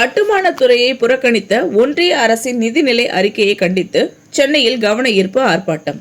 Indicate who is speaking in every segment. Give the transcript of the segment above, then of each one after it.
Speaker 1: கட்டுமானத்துறையை புறக்கணித்த ஒன்றிய அரசின் நிதிநிலை அறிக்கையை கண்டித்து சென்னையில் கவன ஈர்ப்பு ஆர்ப்பாட்டம்.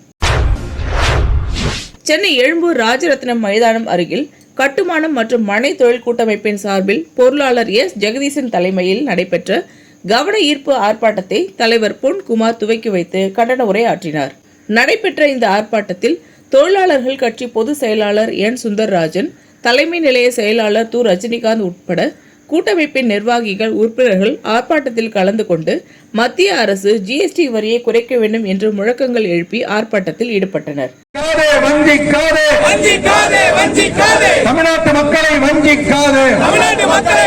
Speaker 1: சென்னை எழும்பூர் ராஜரத்னம் மைதானம் அருகில் கட்டுமானம் மற்றும் மனை தொழில் கூட்டமைப்பின் சார்பில் பொருளாளர் எஸ். ஜெகதீசன் தலைமையில் நடைபெற்ற கவன ஈர்ப்பு ஆர்ப்பாட்டத்தை தலைவர் பொன் குமார் துவக்கி வைத்து கண்டன உரை ஆற்றினார் நடைபெற்ற இந்த ஆர்ப்பாட்டத்தில் தொழிலாளர்கள் கட்சி பொதுச் செயலாளர் என். சுந்தர்ராஜன் தலைமை நிலைய செயலாளர் து. ரஜினிகாந்த் உட்பட கூட்டமைப்பின் நிர்வாகிகள் உறுப்பினர்கள் ஆர்ப்பாட்டத்தில் கலந்து கொண்டு மத்திய அரசு ஜிஎஸ்டி வரியை குறைக்க வேண்டும் என்று முழக்கங்கள் எழுப்பி ஆர்ப்பாட்டத்தில் ஈடுபட்டனர்.
Speaker 2: காதே வஞ்சிக்காதே.
Speaker 3: வஞ்சிக்காதே வஞ்சிக்காதே.
Speaker 2: தமிழ்நாட்டு மக்களை வஞ்சிக்காதே.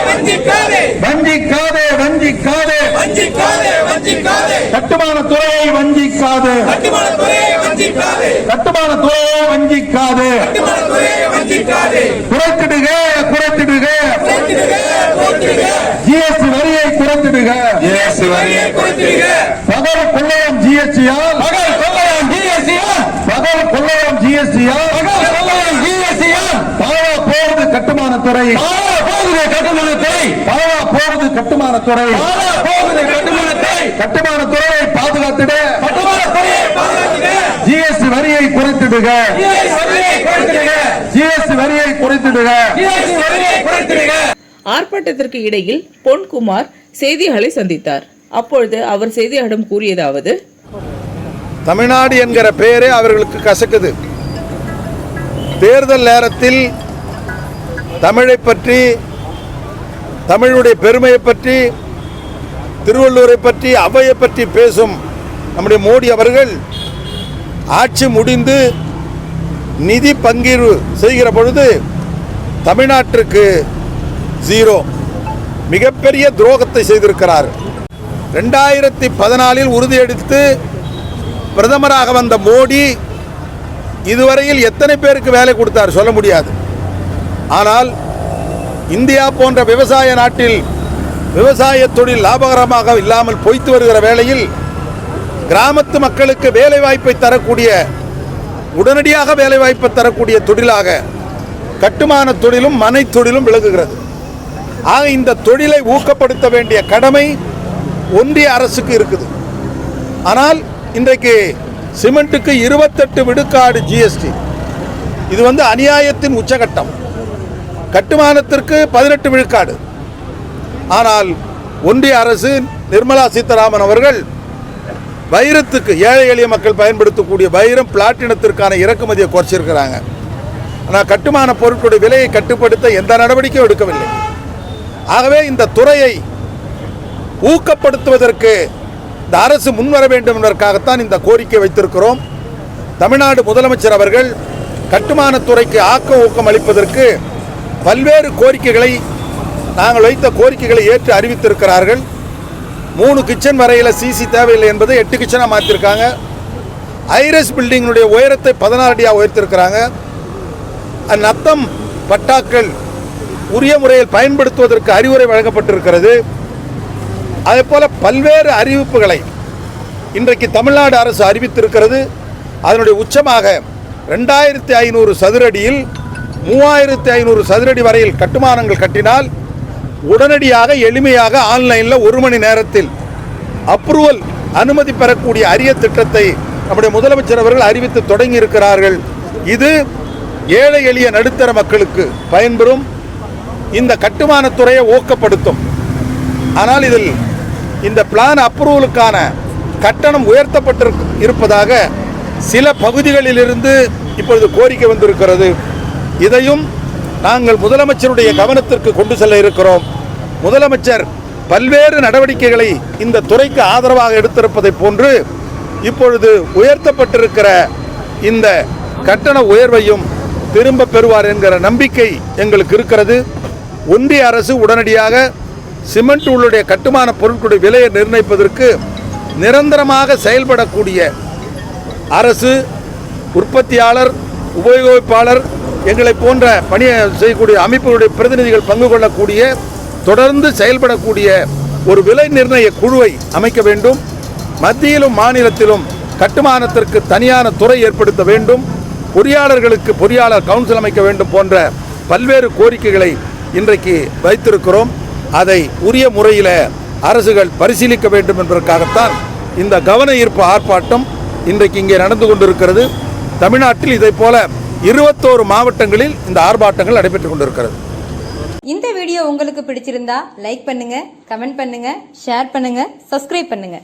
Speaker 3: வஞ்சிக்காதே.
Speaker 2: வஞ்சிக்காதே வஞ்சிக்காதே.
Speaker 3: வஞ்சிக்காதே வஞ்சிக்காதே.
Speaker 2: கட்டுமான துறையை வஞ்சிக்காதே.
Speaker 3: கட்டுமான துறையை வஞ்சிக்காதே.
Speaker 2: கட்டுமான துறையை வஞ்சிக்காதே
Speaker 3: கட்டுமான துறையை வஞ்சிக்காதே
Speaker 2: குறைத்திடுக குறைத்திடுக
Speaker 3: குறைத்திடுக குறைத்திடுக
Speaker 2: ஜிஎஸ்டி வரியை குறைத்திடுக
Speaker 3: ஜிஎஸ்டி வரியை குறைத்திடுக
Speaker 2: பகல் கொள்ளையம் ஜிஎஸ்டியால்
Speaker 3: பகல் கொள்ளையம் ஜிஎஸ்டியால்
Speaker 2: பகல் கொள்ளையம் ஜிஎஸ்டியால்
Speaker 3: பகல் கொள்ளையம் ஜிஎஸ்டியால்
Speaker 2: பாவா போவது கட்டுமான துறை.
Speaker 3: பாலா போகுது கட்டுமானத்தை
Speaker 2: பாவா போவது கட்டுமான துறை.
Speaker 3: பாலா போகுது கட்டுமானத்தை
Speaker 2: கட்டுமான துறையை பாதுகாத்திட.
Speaker 3: கட்டுமான துறையை பாதுகாத்திட.
Speaker 2: ஜிஎஸ்டி வரியை குறைத்திடுக.
Speaker 3: ஜிஎஸ்டி வரியை குறைத்திடுக.
Speaker 2: ஜிஎஸ்டி வரியை குறைத்திடுக.
Speaker 1: ஆர்ப்பாட்டத்திற்கு இடையில் பொன்குமார் செய்தியாளரை சந்தித்தார். அப்பொழுது அவர் செய்தியாளரிடம் கூறியதாவது
Speaker 4: தமிழ்நாடு என்கிற பெயரே அவர்களுக்கு கசக்குது. தேர்தல் நேரத்தில் தமிழை பற்றி தமிழுடைய பெருமையை பற்றி திருவள்ளூரை பற்றி அவையை பற்றி பேசும் நம்முடைய மோடி அவர்கள் ஆட்சி முடிந்து நிதி பங்கீடு செய்கிற பொழுது தமிழ்நாட்டிற்கு ஜீரோ. மிகப்பெரிய துரோகத்தை செய்திருக்கிறார். ரெண்டாயிரத்தி பதினாலில் உறுதியெடுத்து பிரதமராக வந்த மோடி இதுவரையில் எத்தனை பேருக்கு வேலை கொடுத்தார் சொல்ல முடியாது. ஆனால் இந்தியா போன்ற விவசாய நாட்டில் விவசாய தொழில் லாபகரமாக இல்லாமல் பொய்த்து வருகிற வேளையில் கிராமத்து மக்களுக்கு வேலை வாய்ப்பை தரக்கூடிய உடனடியாக வேலை வாய்ப்பை தரக்கூடிய தொழிலாக கட்டுமான தொழிலும் மனை தொழிலும் விளங்குகிறது. ஆக இந்த தொழிலை ஊக்கப்படுத்த வேண்டிய கடமை ஒன்றிய அரசுக்கு இருக்குது. ஆனால் இன்றைக்கு சிமெண்ட்டுக்கு இருபத்தெட்டு விடுக்காடு ஜிஎஸ்டி. இது வந்து அநியாயத்தின் உச்சகட்டம். கட்டுமானத்திற்கு பதினெட்டு விழுக்காடு. ஆனால் ஒன்றிய அரசு நிர்மலா சீதாராமன் அவர்கள் வைரத்துக்கு ஏழை எளிய மக்கள் பயன்படுத்தக்கூடிய வைரம் பிளாட்டினத்திற்கான இறக்குமதியை குறைச்சிருக்கிறாங்க. ஆனால் கட்டுமான பொருட்களுடைய விலையை கட்டுப்படுத்த எந்த நடவடிக்கையும் எடுக்கவில்லை. ஆகவே இந்த துறையை ஊக்கப்படுத்துவதற்கு இந்த அரசு முன்வர வேண்டும் என்பதற்காகத்தான் இந்த கோரிக்கை வைத்திருக்கிறோம். தமிழ்நாடு முதலமைச்சர் அவர்கள் கட்டுமானத்துறைக்கு ஆக்க ஊக்கம் அளிப்பதற்கு பல்வேறு கோரிக்கைகளை நாங்கள் வைத்த கோரிக்கைகளை ஏற்று அறிவித்திருக்கிறார்கள். மூணு கிச்சன் வரையில் சிசி தேவையில்லை என்பதை எட்டு கிச்சனாக மாற்றிருக்காங்க ஐரஸ் பில்டிங்கினுடைய உயரத்தை பதினாறு அடியாக உயர்த்திருக்கிறாங்க. நத்தம் பட்டாக்கள் உரிய முறையில் பயன்படுத்துவதற்கு அறிவுரை வழங்கப்பட்டிருக்கிறது. அதே போல் பல்வேறு அறிவிப்புகளை இன்றைக்கு தமிழ்நாடு அரசு அறிவித்திருக்கிறது. அதனுடைய உச்சமாக ரெண்டாயிரத்தி ஐநூறு சதுரடியில் மூவாயிரத்தி ஐநூறு சதுரடி வரையில் கட்டுமானங்கள் கட்டினால் உடனடியாக எளிமையாக ஆன்லைனில் ஒரு மணி நேரத்தில் அப்ரூவல் அனுமதி பெறக்கூடிய அரிய திட்டத்தை நம்முடைய முதலமைச்சர் அவர்கள் அறிவித்து தொடங்கி இருக்கிறார்கள் இது ஏழை எளிய நடுத்தர மக்களுக்கு பயன்பெறும். இந்த கட்டுமானத்துறையை ஊக்கப்படுத்தும். ஆனால் இதில் இந்த பிளான் அப்ரூவலுக்கான கட்டணம் உயர்த்தப்பட்டிருக்க இருப்பதாக சில பகுதிகளிலிருந்து இப்பொழுது கோரிக்கை வந்திருக்கிறது. இதையும் நாங்கள் முதலமைச்சருடைய கவனத்திற்கு கொண்டு செல்ல இருக்கிறோம். முதலமைச்சர் பல்வேறு நடவடிக்கைகளை இந்த துறைக்கு ஆதரவாக எடுத்திருப்பதைப் போன்று இப்பொழுது உயர்த்தப்பட்டிருக்கிற இந்த கட்டண உயர்வையும் திரும்ப பெறுவார் என்கிற நம்பிக்கை எங்களுக்கு இருக்கிறது. ஒன்றிய அரசு உடனடியாக சிமெண்ட் உள்ளுடைய கட்டுமான பொருட்களுடைய விலையை நிர்ணயிப்பதற்கு நிரந்தரமாக செயல்படக்கூடிய அரசு உற்பத்தியாளர் உபயோகிப்பாளர் எங்களை போன்ற பணி செய்யக்கூடிய அமைப்புகளுடைய பிரதிநிதிகள் பங்கு கொள்ளக்கூடிய தொடர்ந்து செயல்படக்கூடிய ஒரு விலை நிர்ணய குழுவை அமைக்க வேண்டும். மத்தியிலும் மாநிலத்திலும் கட்டுமானத்திற்கு தனியான துறை ஏற்படுத்த வேண்டும். பொறியாளர்களுக்கு பொறியாளர் கவுன்சில் அமைக்க வேண்டும் போன்ற பல்வேறு கோரிக்கைகளை இன்றைக்கு வைத்திருக்கிறோம். அதை உரிய முறையில் அரசுகள் பரிசீலிக்க வேண்டும் என்பதற்காகத்தான் இந்த கவன ஈர்ப்பு ஆர்ப்பாட்டம் இன்றைக்கு இங்கே நடந்து கொண்டிருக்கிறது. தமிழ்நாட்டில் இதை போல இருபத்தோரு மாவட்டங்களில் இந்த ஆர்ப்பாட்டங்கள் நடைபெற்றுக் கொண்டிருக்கிறது.
Speaker 5: இந்த வீடியோ உங்களுக்கு பிடிச்சிருந்தா லைக் பண்ணுங்க கமெண்ட் பண்ணுங்க ஷேர் பண்ணுங்க சப்ஸ்கிரைப் பண்ணுங்க.